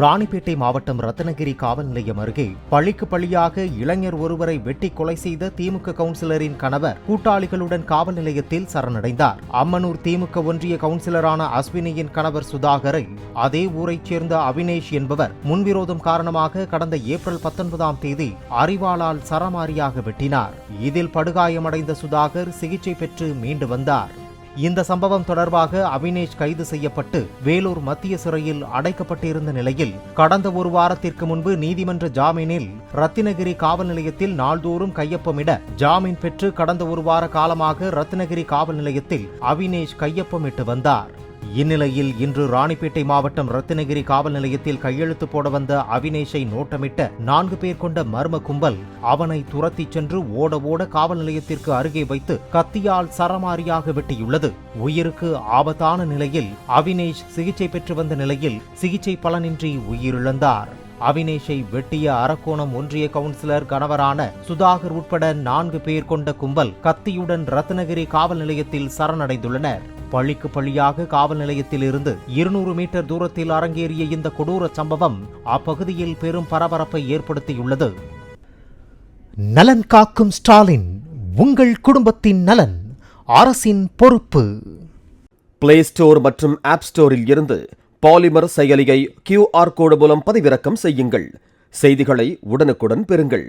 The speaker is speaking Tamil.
ராணிப்பேட்டை மாவட்டம் ரத்னகிரி காவல் நிலையம் அருகே பள்ளிக்கு பழியாக இளைஞர் ஒருவரை வெட்டி கொலை செய்த திமுக கவுன்சிலரின் கணவர் கூட்டாளிகளுடன் காவல் நிலையத்தில் சரணடைந்தார். அம்மனூர் திமுக ஒன்றிய கவுன்சிலரான அஸ்வினியின் கணவர் சுதாகரை அதே ஊரைச் சேர்ந்த அவினேஷ் என்பவர் முன்விரோதம் காரணமாக கடந்த ஏப்ரல் பத்தொன்பதாம் தேதி அறிவாளால் சரமாரியாக வெட்டினார். இதில் படுகாயமடைந்த சுதாகர் சிகிச்சை பெற்று மீண்டு வந்தார். இந்த சம்பவம் தொடர்பாக அவினேஷ் கைது செய்யப்பட்டு வேலூர் மத்திய சிறையில் அடைக்கப்பட்டிருந்த நிலையில் கடந்த ஒரு வாரத்திற்கு முன்பு நீதிமன்ற ஜாமீனில் ரத்தினகிரி காவல் நிலையத்தில் நாள்தோறும் கையொப்பமிட ஜாமீன் பெற்று கடந்த ஒரு வார காலமாக ரத்தினகிரி காவல் நிலையத்தில் அவினேஷ் கையொப்பமிட்டு வந்தார். இந்நிலையில் இன்று ராணிப்பேட்டை மாவட்டம் ரத்தினகிரி காவல் நிலையத்தில் கையெழுத்து போட வந்த அவினேஷை நோட்டமிட்ட நான்கு பேர் கொண்ட மர்ம கும்பல் அவனை துரத்திச் சென்று ஓட ஓட காவல் நிலையத்திற்கு அருகே வைத்து கத்தியால் சரமாரியாக வெட்டியுள்ளது. உயிருக்கு ஆபத்தான நிலையில் அவினேஷ் சிகிச்சை பெற்று வந்த நிலையில் சிகிச்சை பலனின்றி உயிரிழந்தார். அவினேஷை வெட்டிய அரக்கோணம் ஒன்றிய கவுன்சிலர் கணவரான சுதாகர் உட்பட நான்கு பேர் கொண்ட கும்பல் கத்தியுடன் ரத்னகிரி காவல் நிலையத்தில் சரணடைந்துள்ளனர். பள்ளிக்கு பள்ளியாக காவல் நிலையத்தில் இருந்து இருநூறு மீட்டர் தூரத்தில் அரங்கேறிய இந்த கொடூர சம்பவம் அப்பகுதியில் பெரும் பரபரப்பை ஏற்படுத்தியுள்ளது. நலன் காக்கும் ஸ்டாலின் உங்கள் குடும்பத்தின் நலன் அரசின் பொறுப்பு. பிளே ஸ்டோர் மற்றும் ஆப் ஸ்டோரில் இருந்து பாலிமர் செயலியை கியூஆர் கோடு மூலம் பதிவிறக்கம் செய்யுங்கள். செய்திகளை உடனுக்குடன் பெறுங்கள்.